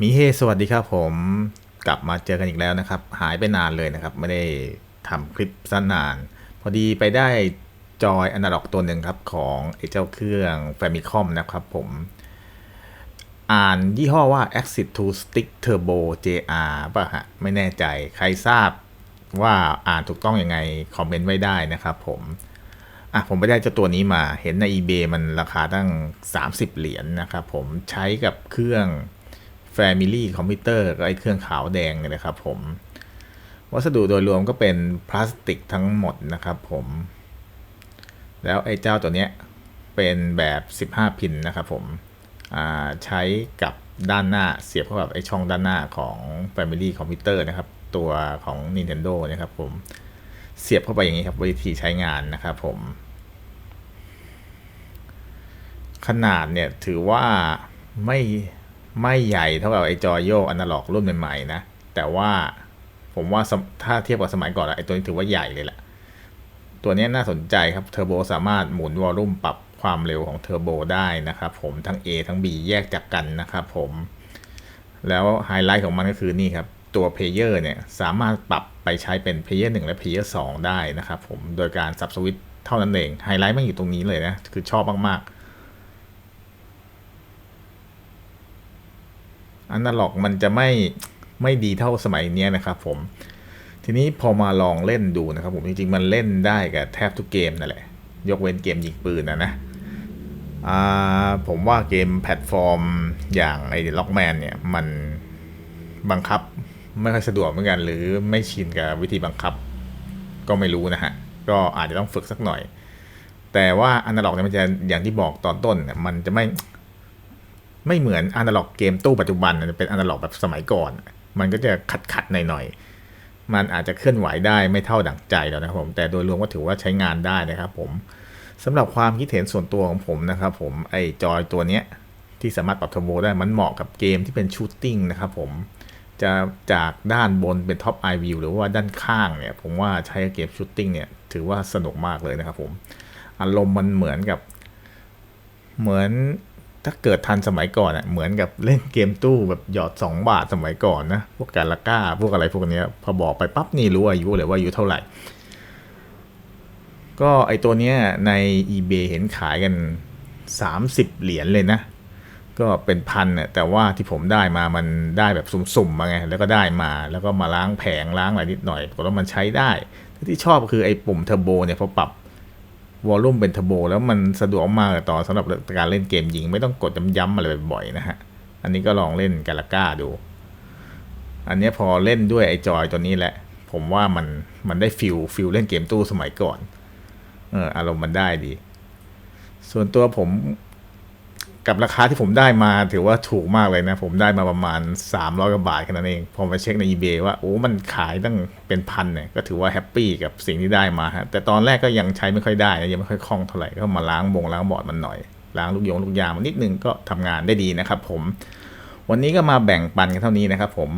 มีเฮสวัสดีครับผมกลับมาเจอกันอีกแล้วนะครับ หายไปนานเลยนะครับ ไม่ได้ทำคลิปสั้นนาน พอดีไปได้จอยอนาล็อกตัวหนึ่งครับ ของไอ้เจ้าเครื่อง Famicom นะครับผม อ่านยี่ห้อว่า Exit to Stick Turbo JR ป่ะฮะ ไม่แน่ใจใครทราบว่าอ่านถูกต้องยังไง คอมเมนต์ไว้ได้นะครับผม อะ ผมไปได้เจ้าตัวนี้มาเห็นใน eBay มันราคาตั้ง 30 เหรียญนะครับผมใช้กับเครื่อง Family Computer กับไอ้เครื่องขาวแดงเนี่ยนะครับผม วัสดุโดยรวมก็เป็นพลาสติกทั้งหมดนะครับผม แล้วไอ้เจ้าตัวเนี้ยเป็นแบบ 15 พินนะครับผมใช้กับด้านหน้าเสียบเข้ากับไอ้ช่องด้านหน้าของ Family Computer นะครับ ตัวของ Nintendo นะครับผม เสียบเข้าไปอย่างนี้ครับวิธีใช้งานนะครับผม ขนาดเนี่ยถือว่าไม่ ไม่ใหญ่เท่ากับไอจอโยกอนาล็อกรุ่นใหม่ๆนะ แต่ว่าผมว่าถ้าเทียบกับสมัยก่อนไอตัวนี้ถือว่าใหญ่เลยแหละ ตัวนี้น่าสนใจครับเทอร์โบสามารถหมุนวอลลุ่มปรับความเร็วของเทอร์โบได้นะครับผมทั้ง A ทั้ง B แยกจากกันนะครับผม แล้วไฮไลท์ของมันก็คือนี่ครับ ตัวเพลเยอร์เนี่ยสามารถปรับไปใช้เป็นเพลเยอร์หและเพลเยอร์สได้นะครับผมโดยการสับสวิตช์เท่านั้นเองไฮไลท์มันอยู่ตรงนี้เลยนะ คือชอบมากๆ อนาล็อกมันจะไม่ไม่ดีเท่าสมัยนี้นะครับผม ทีนี้พอมาลองเล่นดูนะครับผมจริงๆมันเล่นได้กับแทบทุกเกมนั่นแหละ ยกเว้นเกมยิงปืนนะนะผมว่าเกมแพลตฟอร์มอย่างไอ้ล็อกแมนเนี่ย มันบังคับไม่ค่อยสะดวกเหมือนกัน หรือไม่ชินกับวิธีบังคับ ก็ไม่รู้นะฮะ ก็อาจจะต้องฝึกสักหน่อย แต่ว่าอนาล็อกเนี่ยมันจะอย่างที่บอกตอนต้นเนี่ยมันจะไม่ ไม่เหมือนอนาล็อกเกมตู้ปัจจุบันนะเป็นอนาล็อกแบบสมัยก่อน มันก็จะขัดขัดๆหน่อยๆ มันอาจจะเคลื่อนไหวได้ไม่เท่าดั่งใจแล้วนะครับผมแต่โดยรวมก็ถือว่าใช้งานได้นะครับผมสำหรับความคิดเห็นส่วนตัวของผมนะครับผมไอ้จอยตัวเนี้ยที่สามารถปรับเทอร์โบได้มันเหมาะกับเกมที่เป็นชูตติ้งนะครับผมจะจากด้านบนเป็นท็อปไอวิวหรือว่าด้านข้างเนี่ยผมว่าใช้เกมชูตติ้งเนี่ยถือว่าสนุกมากเลยนะครับผมอารมณ์มันเหมือนกับเหมือน ถ้าเกิดทันสมัยก่อนอะเหมือนกับเล่นเกมตู้แบบหยอด 2 บาทสมัยก่อนนะพวกการละก้า พวกอะไรพวกนี้พอบอกไปปั๊บนี่รู้อายุเลยว่าอายุเท่าไหร่ ก็ไอตัวเนี้ยใน eBay เห็นขายกัน 30 เหรียญเลยนะ ก็เป็นพันน่ะแต่ว่าที่ผมได้มามันได้แบบสุ่มๆมาไงแล้วก็ได้มาแล้วก็มาล้างแผงล้างอะไรนิดหน่อยปรากฏว่ามันใช้ได้ที่ชอบคือไอ้ปุ่มเทอร์โบเนี่ยพอปรับ วอลลุ่มเป็นเทบโบแล้วมันสะดวกมากเลยต่อสำหรับการเล่นเกมยิง ไม่ต้องกดย้ำๆอะไรบ่อยๆนะฮะ อันนี้ก็ลองเล่นกาลาก้าดู อันนี้พอเล่นด้วยไอจอยตัวนี้แหละ ผมว่ามันมันได้ฟิลฟิลเล่นเกมตู้สมัยก่อน เอออารมณ์มันได้ดี ส่วนตัวผม กับราคาที่ผมได้มาถือว่าถูกมากเลยนะ ผมได้มาประมาณ 300กว่าบาทแค่นั้นเอง พอมาเช็คใน eBay ว่าโอ้มันขายตั้งเป็นพันเนี่ยก็ถือว่าแฮปปี้กับสิ่งที่ได้มาฮะแต่ตอนแรกก็ยังใช้ไม่ค่อยได้นะยังไม่ค่อยคล่องเท่าไหร่ก็มาล้างบงล้างบอร์ดมันหน่อย ล้างลูกยงลูกยางมันนิดนึงก็ทำงานได้ดีนะครับผม วันนี้ก็มาแบ่งปันกันเท่านี้นะครับผม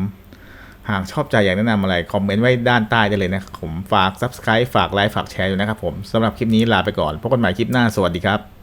หากชอบใจอยากแนะนำอะไร คอมเมนต์ไว้ด้านใต้ได้เลยนะครับผมฝาก subscribe ฝากไลค์ฝากแชร์อยู่นะครับผมสำหรับคลิปนี้ลาไปก่อนพบกันใหม่คลิปหน้าสวัสดีครับ